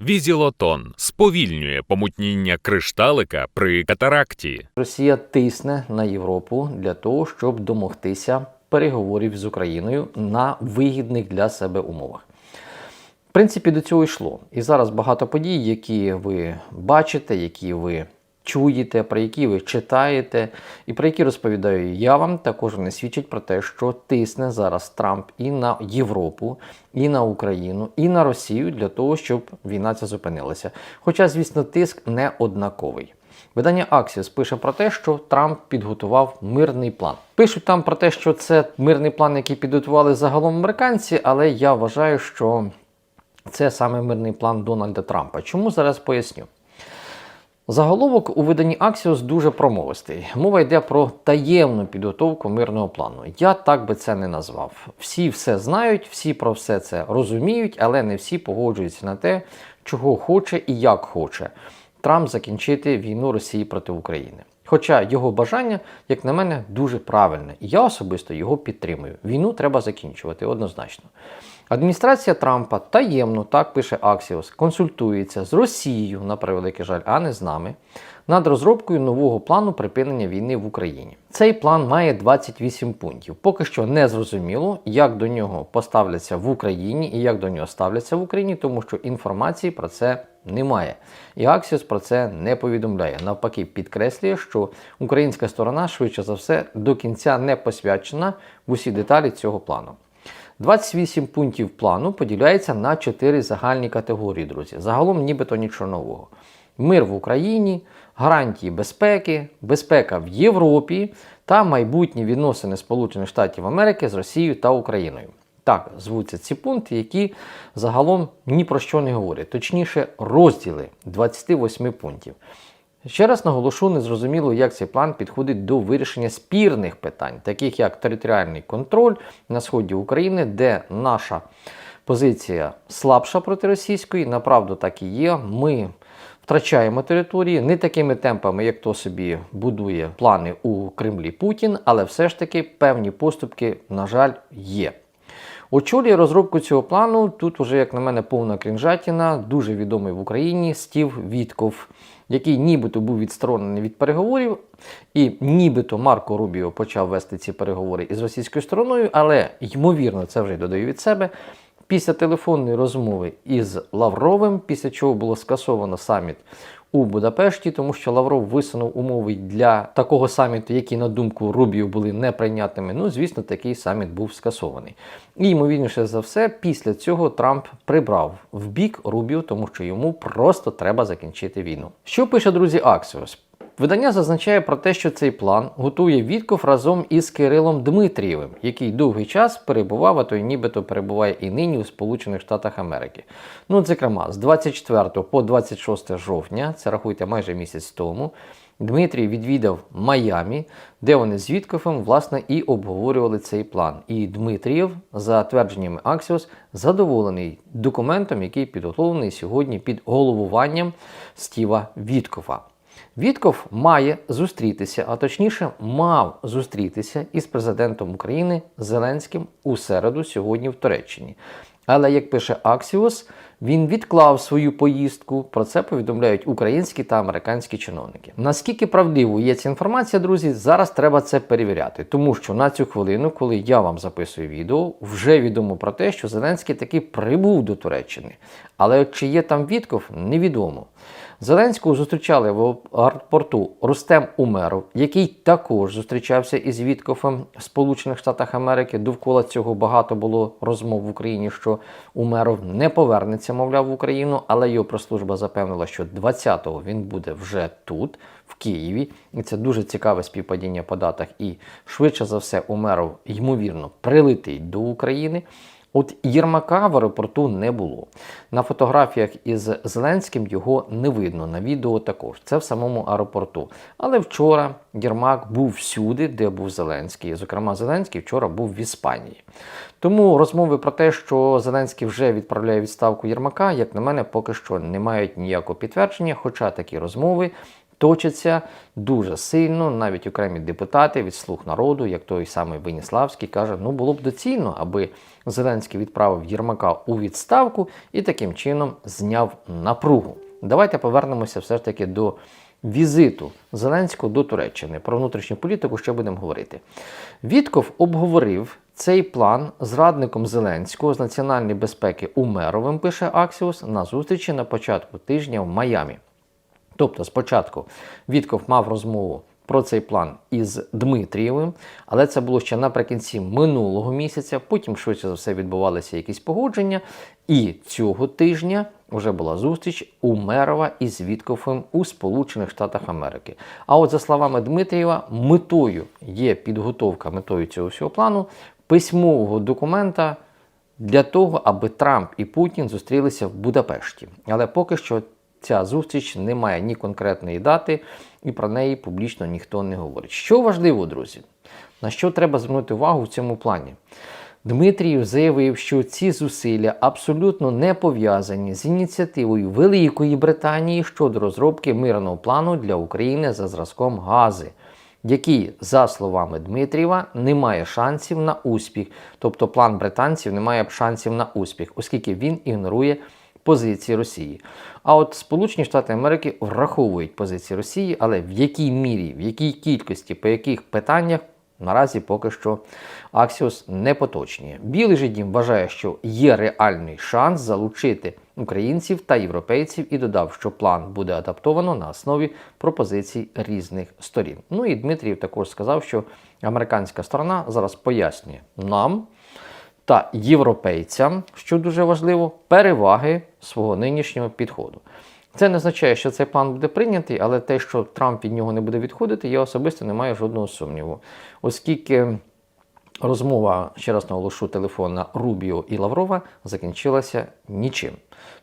Візілотон сповільнює помутніння кришталика при катаракті. Росія тисне на Європу для того, щоб домогтися переговорів з Україною на вигідних для себе умовах. В принципі, до цього йшло. І зараз багато подій, які ви бачите, які ви чуєте, про які ви читаєте, і про які розповідаю я вам, також вони свідчать про те, що тисне зараз Трамп і на Європу, і на Україну, і на Росію для того, щоб війна ця зупинилася. Хоча, звісно, тиск не однаковий. Видання Axios пише про те, що Трамп підготував мирний план. Пишуть там про те, що це мирний план, який підготували загалом американці, але я вважаю, що це саме мирний план Дональда Трампа. Чому зараз поясню? Заголовок у виданні Axios дуже промовистий. Мова йде про таємну підготовку мирного плану. Я так би це не назвав. Всі все знають, всі про все це розуміють, але не всі погоджуються на те, чого хоче і як хоче Трамп закінчити війну Росії проти України. Хоча його бажання, як на мене, дуже правильне, і я особисто його підтримую. Війну треба закінчувати однозначно. Адміністрація Трампа таємно, так пише Axios, консультується з Росією, на превеликий жаль, а не з нами, над розробкою нового плану припинення війни в Україні. Цей план має 28 пунктів. Поки що не зрозуміло, як до нього поставляться в Україні і як до нього ставляться в Україні, тому що інформації про це немає. І Axios про це не повідомляє. Навпаки, підкреслює, що українська сторона швидше за все до кінця не посвячена в усі деталі цього плану. 28 пунктів плану поділяється на 4 загальні категорії, друзі. Загалом нібито нічого нового. Мир в Україні, гарантії безпеки, безпека в Європі та майбутні відносини Сполучених Штатів Америки з Росією та Україною. Так звуться ці пункти, які загалом ні про що не говорять, точніше, розділи 28 пунктів. Ще раз наголошу, незрозуміло, як цей план підходить до вирішення спірних питань, таких як територіальний контроль на сході України, де наша позиція слабша проти російської, направду так і є. Ми втрачаємо території не такими темпами, як то собі будує плани у Кремлі Путін, але все ж таки певні поступки, на жаль, є. Очолює розробку цього плану. Тут уже, як на мене, повна крінжатіна, дуже відомий в Україні Стів Вітков, який нібито був відсторонений від переговорів, і нібито Марко Рубіо почав вести ці переговори із російською стороною, але ймовірно, це вже додаю від себе. Після телефонної розмови із Лавровим, після чого було скасовано саміт у Будапешті, тому що Лавров висунув умови для такого саміту, які, на думку Рубію, були неприйнятними. Ну, звісно, такий саміт був скасований. І, ймовірніше за все, після цього Трамп прибрав в бік Рубію, тому що йому просто треба закінчити війну. Що пише друзі Axios? Видання зазначає про те, що цей план готує Вітков разом із Кирилом Дмитрієвим, який довгий час перебував, а то й нібито перебуває і нині у Сполучених Штатах Америки. Ну, зокрема, з 24 по 26 жовтня, це рахуйте майже місяць тому. Дмитрій відвідав Майамі, де вони з Вітковим, власне, і обговорювали цей план. І Дмитрієв, за твердженнями Axios, задоволений документом, який підготовлений сьогодні під головуванням Стіва Віткова. Вітков має зустрітися, а точніше, мав зустрітися із президентом України Зеленським у середу сьогодні в Туреччині. Але як пише Axios, він відклав свою поїздку. Про це повідомляють українські та американські чиновники. Наскільки правдивою є ця інформація, друзі, зараз треба це перевіряти, тому що на цю хвилину, коли я вам записую відео, вже відомо про те, що Зеленський таки прибув до Туреччини. Але чи є там Вітков, невідомо. Зеленського зустрічали в аеропорту Рустем Умеров, який також зустрічався із Віткофом в Сполучених Штатах Америки. Довкола цього багато було розмов в Україні, що Умеров не повернеться, мовляв, в Україну, але його прес-служба запевнила, що 20-го він буде вже тут, в Києві. І це дуже цікаве співпадіння по датах. І швидше за все, Умеров, ймовірно, прилетить до України. От Єрмака в аеропорту не було. На фотографіях із Зеленським його не видно, на відео також. Це в самому аеропорту. Але вчора Єрмак був всюди, де був Зеленський. Зокрема, Зеленський вчора був в Іспанії. Тому розмови про те, що Зеленський вже відправляє відставку Єрмака, як на мене, поки що не мають ніякого підтвердження, хоча такі розмови точаться дуже сильно. Навіть окремі депутати від слуг народу, як той самий Веніславський, каже: ну було б доцільно, аби Зеленський відправив Єрмака у відставку і таким чином зняв напругу. Давайте повернемося все ж таки до візиту Зеленського до Туреччини. Про внутрішню політику ще будемо говорити. Вітков обговорив цей план з радником Зеленського з національної безпеки Умеровим, пише Аксіус, на зустрічі на початку тижня в Майамі. Тобто, спочатку Вітков мав розмову про цей план із Дмитрієвим, але це було ще наприкінці минулого місяця. Потім, швидше за все, відбувалися якісь погодження. І цього тижня вже була зустріч Умерова із Вітковим у Сполучених Штатах Америки. А от за словами Дмитрієва, метою є підготовка метою цього всього плану письмового документа для того, аби Трамп і Путін зустрілися в Будапешті. Але поки що ця зустріч не має ні конкретної дати, і про неї публічно ніхто не говорить. Що важливо, друзі, на що треба звернути увагу в цьому плані? Дмитрієв заявив, що ці зусилля абсолютно не пов'язані з ініціативою Великої Британії щодо розробки мирного плану для України за зразком Гази, який, за словами Дмитрієва, не має шансів на успіх. Тобто план британців не має шансів на успіх, оскільки він ігнорує позиції Росії. А от Сполучені Штати Америки враховують позиції Росії, але в якій мірі, в якій кількості, по яких питаннях наразі поки що Аксіос не поточнює. Білий же дім вважає, що є реальний шанс залучити українців та європейців і додав, що план буде адаптовано на основі пропозицій різних сторін. Ну і Дмитрієв також сказав, що американська сторона зараз пояснює нам та європейцям, що дуже важливо, переваги свого нинішнього підходу. Це не означає, що цей план буде прийнятий, але те, що Трамп від нього не буде відходити, я особисто не маю жодного сумніву. Оскільки розмова, ще раз наголошу, телефона Рубіо і Лаврова закінчилася нічим.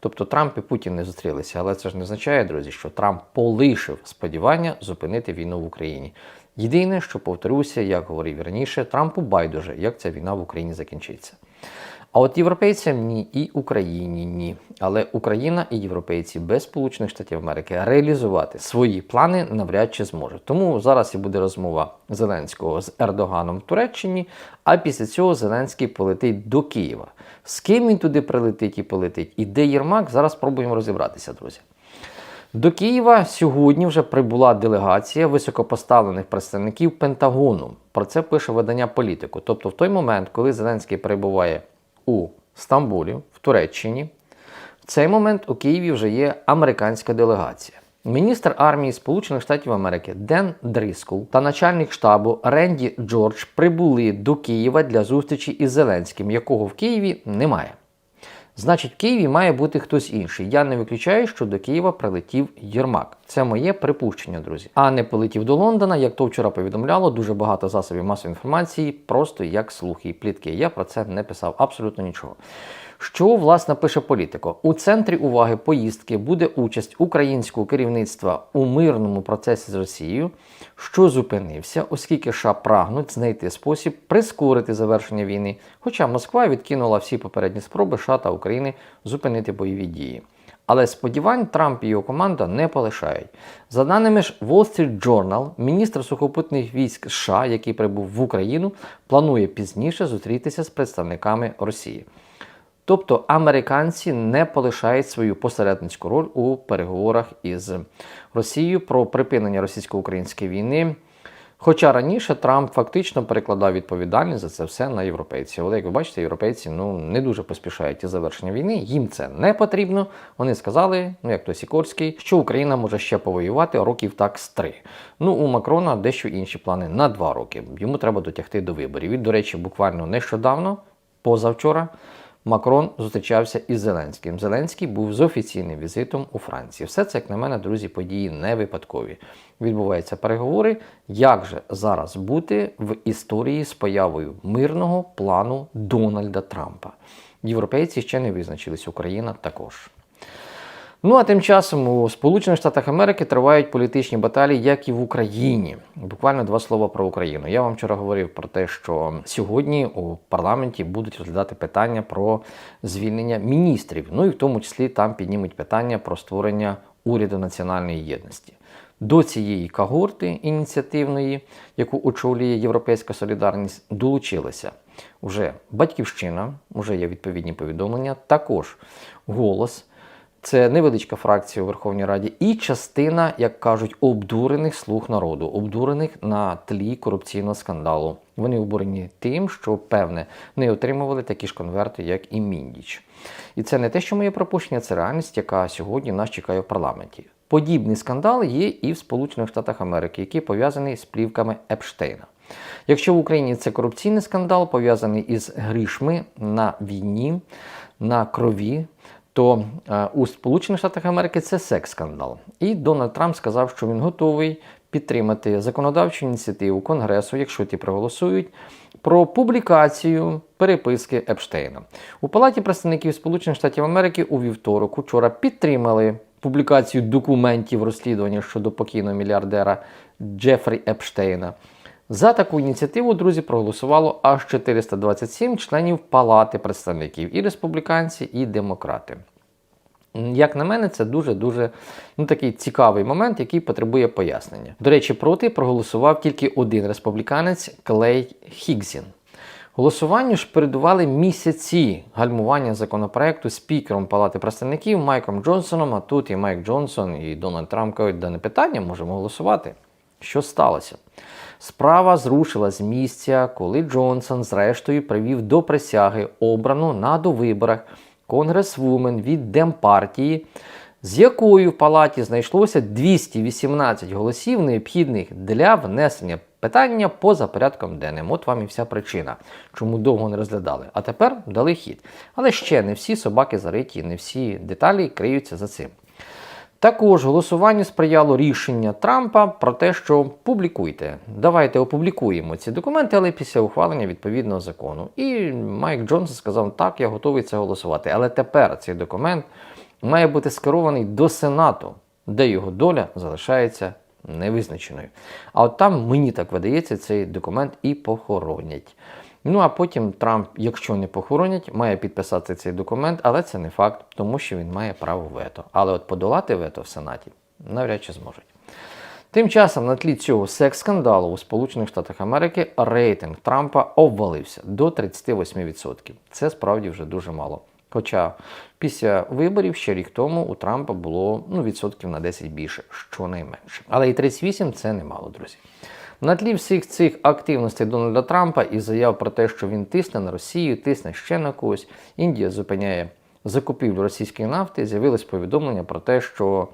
Тобто Трамп і Путін не зустрілися, але це ж не означає, друзі, що Трамп полишив сподівання зупинити війну в Україні. Єдине, що повторюся, як говорив раніше, Трампу байдуже, як ця війна в Україні закінчиться. А от європейцям ні, і Україні ні. Але Україна і європейці без Сполучених Штатів Америки реалізувати свої плани навряд чи зможуть. Тому зараз і буде розмова Зеленського з Ердоганом в Туреччині. А після цього Зеленський полетить до Києва. З ким він туди прилетить і полетить, і де Єрмак, зараз спробуємо розібратися, друзі. До Києва сьогодні вже прибула делегація високопоставлених представників Пентагону. Про це пише видання політику. Тобто, в той момент, коли Зеленський перебуває у Стамбулі, в Туреччині, в цей момент у Києві вже є американська делегація. Міністр армії Сполучених Штатів Америки Ден Дріскул та начальник штабу Ренді Джордж прибули до Києва для зустрічі із Зеленським, якого в Києві немає. Значить, в Києві має бути хтось інший. Я не виключаю, що до Києва прилетів Єрмак. Це моє припущення, друзі. А не полетів до Лондона, як то вчора повідомляло, дуже багато засобів масової інформації, просто як слухи і плітки. Я про це не писав абсолютно нічого. Що власне пише політико? У центрі уваги поїздки буде участь українського керівництва у мирному процесі з Росією, що зупинився, оскільки США прагнуть знайти спосіб прискорити завершення війни. Хоча Москва відкинула всі попередні спроби США та України зупинити бойові дії. Але сподівань Трамп і його команда не полишають. За даними ж Wall Street Journal, міністр сухопутних військ США, який прибув в Україну, планує пізніше зустрітися з представниками Росії. Тобто американці не полишають свою посередницьку роль у переговорах із Росією про припинення російсько-української війни. Хоча раніше Трамп фактично перекладав відповідальність за це все на європейців. Але як ви бачите, європейці ну не дуже поспішають із завершення війни. Їм це не потрібно. Вони сказали, ну як то Сікорський, що Україна може ще повоювати років так з три. Ну у Макрона дещо інші плани на два роки. Йому треба дотягти до виборів. І, до речі, буквально нещодавно, позавчора. Макрон зустрічався із Зеленським. Зеленський був з офіційним візитом у Франції. Все це, як на мене, друзі, події не випадкові. Відбуваються переговори. Як же зараз бути в історії з появою мирного плану Дональда Трампа? Європейці ще не визначились, Україна також. Ну а тим часом у Сполучених Штатах Америки тривають політичні баталії, як і в Україні. Буквально два слова про Україну. Я вам вчора говорив про те, що сьогодні у парламенті будуть розглядати питання про звільнення міністрів. Ну і в тому числі там піднімуть питання про створення уряду національної єдності. До цієї когорти ініціативної, яку очолює Європейська Солідарність, долучилися вже Батьківщина, вже є відповідні повідомлення, також голос. Це невеличка фракція у Верховній Раді, і частина, як кажуть, обдурених слуг народу, обдурених на тлі корупційного скандалу. Вони обурені тим, що певне не отримували такі ж конверти, як і Міндіч. І це не те, що моє пропущення, це реальність, яка сьогодні нас чекає в парламенті. Подібний скандал є і в Сполучених Штатах Америки, який пов'язаний з плівками Епштейна. Якщо в Україні це корупційний скандал, пов'язаний із грішми на війні, на крові, то е, у Сполучених Штатах Америки це секс-скандал. І Дональд Трамп сказав, що він готовий підтримати законодавчу ініціативу Конгресу, якщо ті проголосують, про публікацію переписки Епштейна. У Палаті представників Сполучених Штатів Америки у вівторок учора підтримали публікацію документів розслідування щодо покійного мільярдера Джефрі Епштейна. За таку ініціативу, друзі, проголосувало аж 427 членів Палати представників і республіканці, і демократи. Як на мене, це дуже-дуже ну, такий цікавий момент, який потребує пояснення. До речі, проти проголосував тільки один республіканець Клей Хігзін. Голосуванню ж передували місяці гальмування законопроекту спікером Палати представників Майком Джонсоном. А тут і Майк Джонсон, і Дональд Трамп кажуть, да не питання, можемо голосувати. Що сталося? Справа зрушила з місця, коли Джонсон, зрештою, привів до присяги обрану на довиборах конгресвумен від Демпартії, з якою в палаті знайшлося 218 голосів, необхідних для внесення питання поза порядком денним. От вам і вся причина, чому довго не розглядали. А тепер дали хід. Але ще не всі собаки зариті, не всі деталі криються за цим. Також голосуванню сприяло рішення Трампа про те, що публікуйте, давайте опублікуємо ці документи, але після ухвалення відповідного закону. І Майк Джонсон сказав, так, я готовий це голосувати. Але тепер цей документ має бути скерований до Сенату, де його доля залишається невизначеною. А от там, мені так видається, цей документ і похоронять. Ну а потім Трамп, якщо не похоронять, має підписати цей документ, але це не факт, тому що він має право вето. Але от подолати вето в Сенаті навряд чи зможуть. Тим часом на тлі цього секс-скандалу у Сполучених Штатах Америки рейтинг Трампа обвалився до 38%. Це справді вже дуже мало. Хоча після виборів ще рік тому у Трампа було ну, відсотків на 10 більше, щонайменше. Але і 38 це немало, друзі. На тлі всіх цих активностей Дональда Трампа і заяв про те, що він тисне на Росію, тисне ще на когось, Індія зупиняє закупівлю російської нафти, з'явилось повідомлення про те, що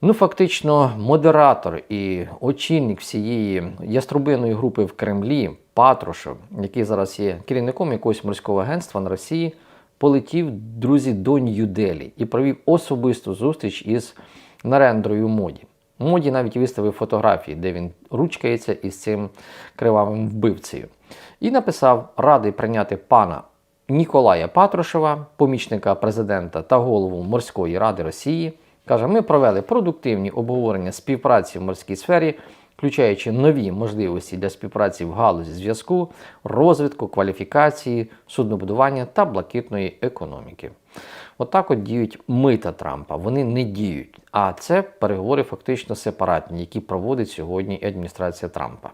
ну, фактично модератор і очільник всієї яструбиної групи в Кремлі Патрушев, який зараз є керівником якогось морського агентства на Росії, полетів, друзі, до Нью-Делі і провів особисту зустріч із Нарендрою Моді. Моді навіть виставив фотографії, де він ручкається із цим кривавим вбивцею. І написав радий прийняти пана Ніколая Патрушева, помічника президента та голову морської ради Росії. Каже, ми провели продуктивні обговорення співпраці в морській сфері, включаючи нові можливості для співпраці в галузі зв'язку, розвитку, кваліфікації, суднобудування та блакитної економіки. Отак от, діють мита Трампа. Вони не діють. А це переговори фактично сепаратні, які проводить сьогодні адміністрація Трампа.